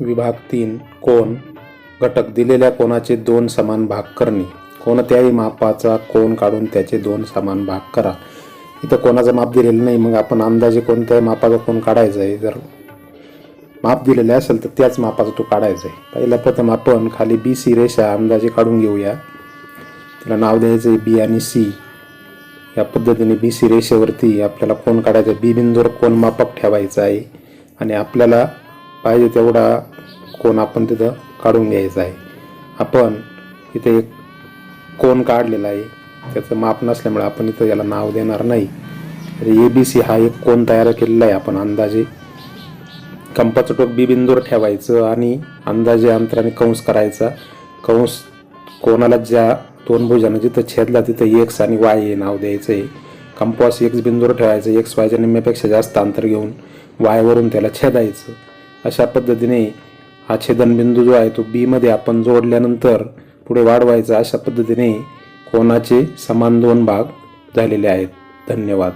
विभाग तीन कोण? घटक दिलेल्या कोणाचे दोन समान भाग करणे. कोणत्याही मापाचा कोण काढून त्याचे दोन समान भाग करा. इथं कोणाचं माप दिलेलं नाही मग आपण अंदाजे कोणत्याही मापाचा कोण काढायचा आहे? जर माप दिलेले असेल तर त्याच मापाचा तो काढायचा आहे. पहिला प्रथम आपण खाली बी सी रेषा अंदाजे काढून घेऊया. तिला नाव द्यायचं आहे बी आणि सी या पद्धतीने बी सी रेषेवरती आपल्याला कोण काढायचा बी बिंदूवर कोण मापक ठेवायचा आहे? आणि आपल्याला पाहिजे तेवढा कोण आपण तिथं काढून घ्यायचा आहे. आपण इथे एक कोण काढलेला आहे त्याचं माप नसल्यामुळे आपण इथं याला नाव देणार नाही. तर ए बी सी हा एक कोण तयार केलेला आहे आपण अंदाजे. कंपाचं टोक बी बिंदूर ठेवायचं आणि अंदाजे अंतराने कंस करायचा. कंस कोणाला ज्या दोन भुजानं जिथं छेदला तिथं एक्स आणि वाय हे नाव द्यायचं आहे कंपास एक्स बिंदूर ठेवायचं. एक्स वायच्या निम्म्यापेक्षा जास्त अंतर घेऊन वायवरून त्याला छेदायचं. अशा पद्धतीने हा छेदनबिंदू जो आहे तो बीमध्ये आपण जोडल्यानंतर पुढे वाढवायचा अशा पद्धतीने कोणाचे समान दोन भाग झालेले आहेत. धन्यवाद.